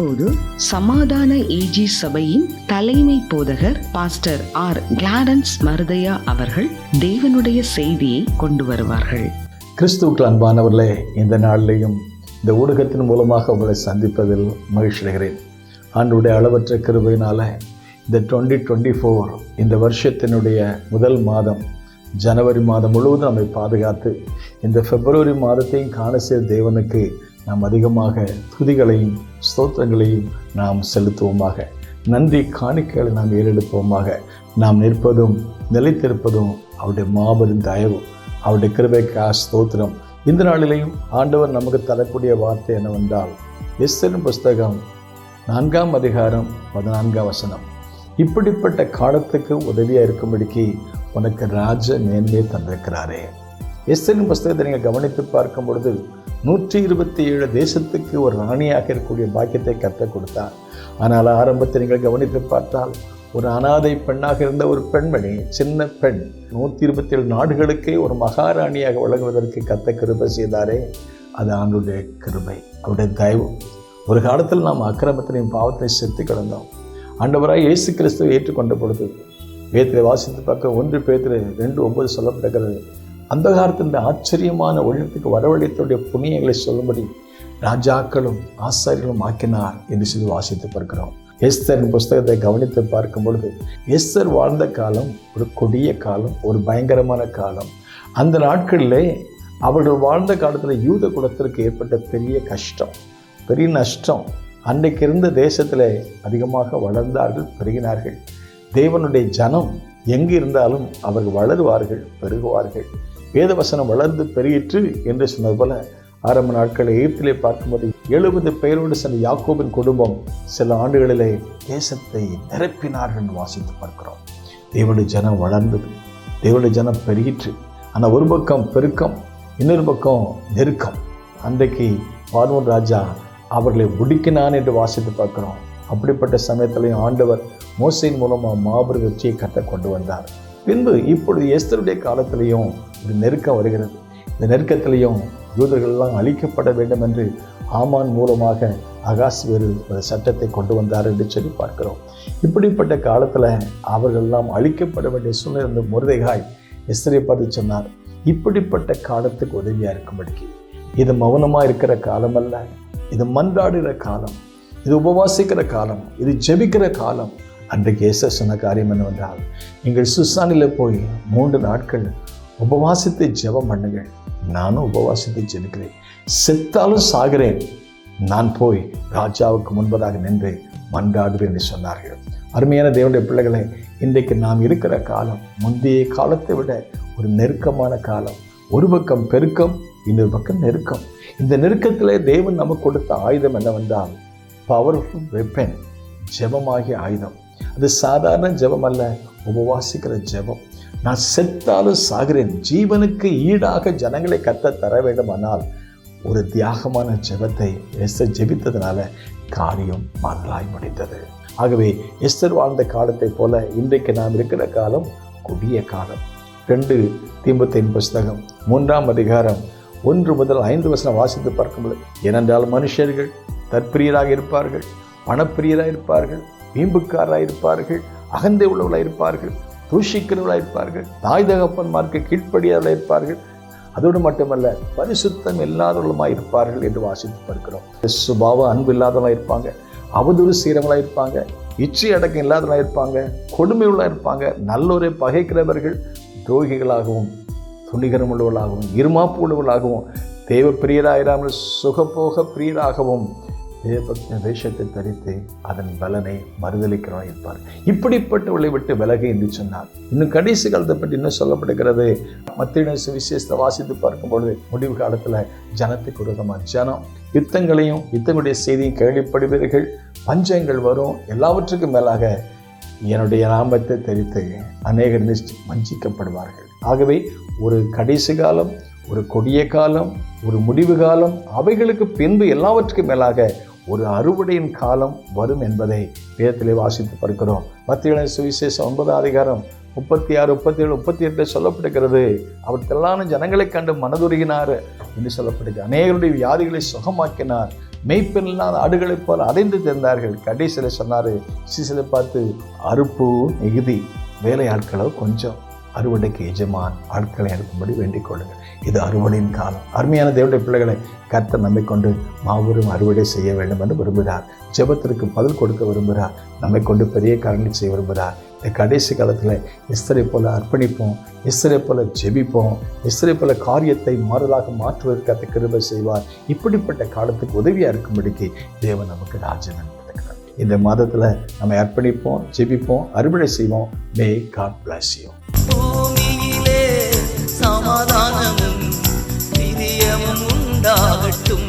அப்போது சமாதான ஏஜி சபையின் தலைமை போதகர் பாஸ்டர் ஆர் கிளாரன்ஸ் மருதையா அவர்கள் தேவனுடைய செய்தியை கொண்டு வருவார்கள். கிறிஸ்துவுக்கு அன்பானவர்களே இந்த நாளிலையும் இந்த ஊடகத்தின் மூலமாக உங்களை சந்திப்பதில் மகிழ்ச்சி அடைகிறேன். ஆண்டுடைய அளவற்ற கிருபையினால இந்த டுவெண்ட்டி டுவெண்ட்டி ஃபோர் இந்த வருஷத்தினுடைய முதல் மாதம் ஜனவரி மாதம் முழுவதும் நம்மை பாதுகாத்து இந்த பிப்ரவரி மாதத்தையும் காண செய்த தேவனுக்கு நாம் அதிகமாக துதிகளையும் ஸ்தோத்திரங்களையும் நாம் செலுத்துவோமாக. நன்றி காணிக்கைகளை நாம் ஏறெடுப்போமாக. நாம் நிற்பதும் நிலைத்திருப்பதும் அவருடைய மாபெரும் தயவு அவருடைய கிருபைக்கா ஸ்தோத்திரம். இந்த நாளிலையும் ஆண்டவர் நமக்கு தரக்கூடிய வார்த்தை என்னவென்றால் எஸ்தரின் புஸ்தகம் நான்காம் அதிகாரம் பதினான்காம் வசனம். இப்படிப்பட்ட காலத்துக்கு உதவியாக இருக்கும்படிக்கு உனக்கு ராஜ மேன்மையை தந்திருக்கிறாரே. எஸ்தரின் புஸ்தகத்தை நீங்கள் கவனித்து பார்க்கும் பொழுது நூற்றி இருபத்தி ஏழு தேசத்துக்கு ஒரு ராணியாக இருக்கக்கூடிய பாக்கியத்தை கற்றுக் கொடுத்தார். ஆனால் ஆரம்பத்தை நீங்கள் கவனித்து பார்த்தால் ஒரு அனாதை பெண்ணாக இருந்த ஒரு பெண்மணி சின்ன பெண் நூற்றி இருபத்தி ஏழு நாடுகளுக்கே ஒரு மகாராணியாக வழங்குவதற்கு கத்த கிருபை செய்தாரே. அது ஆண்டுடைய கிருபை அவருடைய தயவு. ஒரு காலத்தில் நாம் அக்கிரமத்தினையும் பாவத்தை செத்து கிடந்தோம். ஆண்டவராக இயேசு கிறிஸ்துவை ஏற்றுக்கொண்ட பொழுது வேத்திரை வாசித்து பார்க்க ஒன்று பேத்திரை ரெண்டு ஒன்பது சொல்லப்படுகிறது. அந்த காலத்தின் ஆச்சரியமான ஒழுக்கத்துக்கு வரவழைத்தோடைய புண்ணியங்களை சொல்லும்படி ராஜாக்களும் ஆசாரியர்களும் ஆக்கினார் என்று சொல்லி வாசித்து பார்க்கிறோம் எஸ்தரின் புஸ்தகத்தை கவனித்து பார்க்கும் பொழுது எஸ்தர் வாழ்ந்த காலம் ஒரு கொடிய காலம் ஒரு பயங்கரமான காலம். அந்த நாட்களிலே அவர்கள் வாழ்ந்த காலத்தில் யூத குலத்திற்கு ஏற்பட்ட பெரிய கஷ்டம் பெரிய நஷ்டம். அன்றைக்கு இருந்த தேசத்தில் அதிகமாக வளர்ந்தார்கள் பெருகினார்கள். தேவனுடைய ஜனம் எங்கு இருந்தாலும் அவர்கள் வளருவார்கள் பெருகுவார்கள். வேதவசனம் வளர்ந்து பெருகிற்று என்று சொன்னது போல ஆரம்ப நாட்களை எகிப்திலே பார்க்கும்போது எழுபது பெயரோடு சென்ற யாக்கோபின் குடும்பம் சில ஆண்டுகளிலே தேசத்தை நிரப்பினார்கள் என்று வாசித்து பார்க்கிறோம். தேவனுடைய ஜனம் வளர்ந்தது. தேவனுடைய ஜனம் பெருகிற்று. ஆனால் ஒரு பக்கம் பெருக்கம் இன்னொரு பக்கம் நெருக்கம். அன்றைக்கு பார்வன் ராஜா அவர்களை ஒடுக்கினான் என்று வாசித்து பார்க்கிறோம். அப்படிப்பட்ட சமயத்திலையும் ஆண்டவர் மோசையின் மூலமாக மாபெரும் வெற்றியை கட்ட கொண்டு வந்தார். பின்பு இப்பொழுது எஸ்தருடைய காலத்திலையும் ஒரு நெருக்கம் வருகிறது. இந்த நெருக்கத்திலையும் யூதர்கள்லாம் அழிக்கப்பட வேண்டும் என்று ஆமான் மூலமாக அகாஸ் வேறு ஒரு சட்டத்தை கொண்டு வந்தார் என்று சொல்லி பார்க்கிறோம். இப்படிப்பட்ட காலத்தில் அவர்கள்லாம் அழிக்கப்பட வேண்டிய சூழ்நிலை இருந்த முருதைகாய் எஸ்தரை பார்த்து சொன்னார் இப்படிப்பட்ட காலத்துக்கு உதவியாக இருக்கும்படிக்கு? இது மௌனமாக இருக்கிற காலம் அல்ல இது மன்றாடுகிற காலம் இது உபவாசிக்கிற காலம் இது ஜெபிக்கிற காலம் அன்றைக்கு ஏச சொன்ன காரியம் என்னவென்றால் நீங்கள் சுசானில் போய் மூன்று நாட்கள் உபவாசித்து ஜெபம் பண்ணுங்கள். நானும் உபவாசித்து ஜெபிக்கிறேன். செத்தாலும் சாகிறேன். நான் போய் ராஜாவுக்கு முன்பதாக நின்று மன்றாடுவேன் என்று சொன்னார்கள். அருமையான தேவனுடைய பிள்ளைகளை இன்றைக்கு நாம் இருக்கிற காலம் முந்தைய காலத்தை விட ஒரு நெருக்கமான காலம். ஒரு பக்கம் பெருக்கம் இன்னொரு பக்கம் நெருக்கம். இந்த நெருக்கத்திலே தேவன் நமக்கு கொடுத்த ஆயுதம் என்னவென்றால் பவர்ஃபுல் வெப்பன் ஜெபமாகிய ஆயுதம். அது சாதாரண ஜெபம் அல்ல உபவாசிக்கிற ஜெபம். நான் செத்தாலும் சாகிறேன். ஜீவனுக்கு ஈடாக ஜனங்களை கத்த தர வேண்டுமானால் ஒரு தியாகமான ஜெபத்தை எஸ்தர் ஜெபித்ததுனால காரியம் மறலாய் முடிந்தது. ஆகவே எஸ்தர் வாழ்ந்த காலத்தை போல இன்றைக்கு நாம் இருக்கிற காலம் கொடிய காலம். ரெண்டு தீம்பத்தின் புஸ்தகம் மூன்றாம் அதிகாரம் ஒன்று முதல் ஐந்து வசனம் வாசித்து பார்க்கும்போது ஏனென்றால் மனுஷர்கள் தற்பிரியராக இருப்பார்கள் பணப்பிரியராக இருப்பார்கள் வீம்புக்காராக இருப்பார்கள் அகந்தை உள்ளவர்களாக இருப்பார்கள் தூஷிக்கிறவர்களாக இருப்பார்கள் தாய் தகப்பன்மார்க்கு கீழ்ப்படியாதவர்களாக இருப்பார்கள். அதோடு மட்டுமல்ல பரிசுத்தம் இல்லாதவர்களுமாக இருப்பார்கள் என்று வாசித்து பார்க்கிறோம் சுபாவ அன்பு இல்லாதவர்களாக இருப்பாங்க அவதூறு சீரவங்களாக இருப்பாங்க இச்சை அடக்கம் இல்லாதவர்களாக இருப்பாங்க கொடுமையுள்ளாக இருப்பாங்க நல்லோரை பகைக்கிறவர்கள் துரோகிகளாகவும் துணிகரம் உள்ளவர்களாகவும் இருமாப்பு உள்ளவர்களாகவும் தேவ பிரியராயிராமல் சுகபோக பிரியராகவும் தேவபக்த வேஷத்தை தரித்து அதன் பலனை மறுதளிக்கிறவா இருப்பார் இப்படிப்பட்டவர்களை விட்டு விலகு என்று சொன்னார் இன்னும் கடைசி காலத்தை பற்றி இன்னும் சொல்லப்படுகிறது. மத்திய சுவிசேஷத்தை வாசித்து பார்க்கும் பொழுது முடிவு காலத்தில் ஜனத்துக்கு விரோதமாக ஜனம். யுத்தங்களையும் யுத்தங்களுடைய செய்தியும் கேள்விப்படுவீர்கள். பஞ்சங்கள் வரும். எல்லாவற்றுக்கும் மேலாக என்னுடைய நாமத்தை தெரித்து அநேகர் வஞ்சிக்கப்படுவார்கள். ஆகவே ஒரு கடைசி காலம் ஒரு கொடிய காலம் ஒரு முடிவு காலம் அவைகளுக்கு பின்பு எல்லாவற்றுக்கும் மேலாக ஒரு அறுவடையின் காலம் வரும் என்பதை வேதத்திலே வாசித்து பார்க்கிறோம் மத்திய சுவிசேஷம் ஒன்பதாம் அதிகாரம் முப்பத்தி ஆறு முப்பத்தி ஏழு முப்பத்தி எட்டு சொல்லப்படுகிறது. அவர் திரளான ஜனங்களை கண்டு மனதுருகினார் என்று சொல்லப்படுகிறது. அநேகருடைய வியாதிகளை சுகமாக்கினார். மெய்ப்பெண் ஆடுகளைப் போல் அடைந்து தெரிந்தார்கள். கடைசியில் சொன்னார் சிசிலை பார்த்து அறுப்பு மிகுதி வேலையாட்களோ கொஞ்சம் அறுவடைக்கு எஜமான் ஆட்களை அனுப்பும்படி வேண்டிக் கொள்ளுங்கள். இது அறுவடையின் காலம். அருமையான தேவடைய பிள்ளைகளை கர்த்த நம்மை கொண்டு மாபெரும் அறுவடை செய்ய வேண்டும் என்று விரும்புகிறார். ஜெபத்திற்கு பதில் கொடுக்க விரும்புகிறார். நம்மை கொண்டு பெரிய காரணம் செய்ய விரும்புகிறார். இந்த கடைசி காலத்தில் இஸ்தரை போல அர்ப்பணிப்போம். இஸ்தரை போல ஜெபிப்போம். இஸ்தரை போல காரியத்தை மாறுதலாக மாற்றுவதற்கு அந்த கிருபை செய்வார். இப்படிப்பட்ட காலத்துக்கு உதவியாக இருக்கும்படிக்கு தேவன் நமக்கு ராஜன் இந்த மாதத்தில் நம்ம அர்ப்பணிப்போம் ஜெபிப்போம் அறுவடை செய்வோம். மே காட் பிளஸ் யூ பூமியிலே சமாதானமும் பிரியமும் உண்டாகட்டும்.